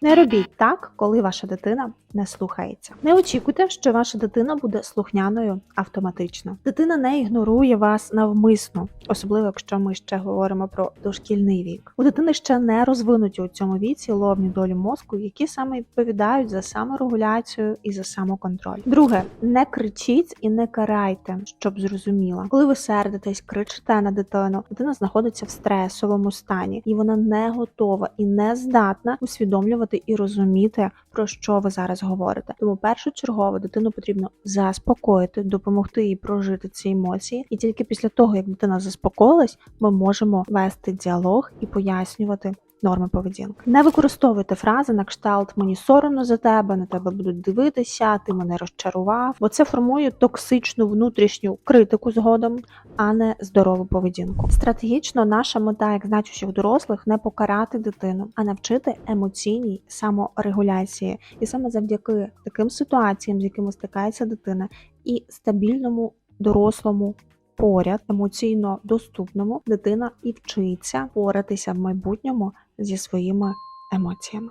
Не робіть так, коли ваша дитина не слухається. Не очікуйте, що ваша дитина буде слухняною автоматично. Дитина не ігнорує вас навмисно, особливо якщо ми ще говоримо про дошкільний вік. У дитини ще не розвинуті у цьому віці лобні долі мозку, які саме відповідають за саморегуляцію і за самоконтроль. Друге, не кричіть і не карайте, щоб зрозуміла. Коли ви сердитесь, кричите на дитину, дитина знаходиться в стресовому стані, і вона не готова і не здатна усвідомлювати і розуміти, про що ви зараз говорите. Тому першочергово дитину потрібно заспокоїти, допомогти їй прожити ці емоції, і тільки після того, як дитина заспокоїлась, ми можемо вести діалог і пояснювати. Норми поведінки. Не використовуйте фрази на кшталт мені соромно за тебе, на тебе будуть дивитися, ти мене розчарував, бо це формує токсичну внутрішню критику згодом, а не здорову поведінку. Стратегічно наша мета, як значущих дорослих, не покарати дитину, а навчити емоційній саморегуляції. І саме завдяки таким ситуаціям, з якими стикається дитина, і стабільному дорослому поряд, емоційно доступному, дитина і вчиться поратися в майбутньому зі своїми емоціями.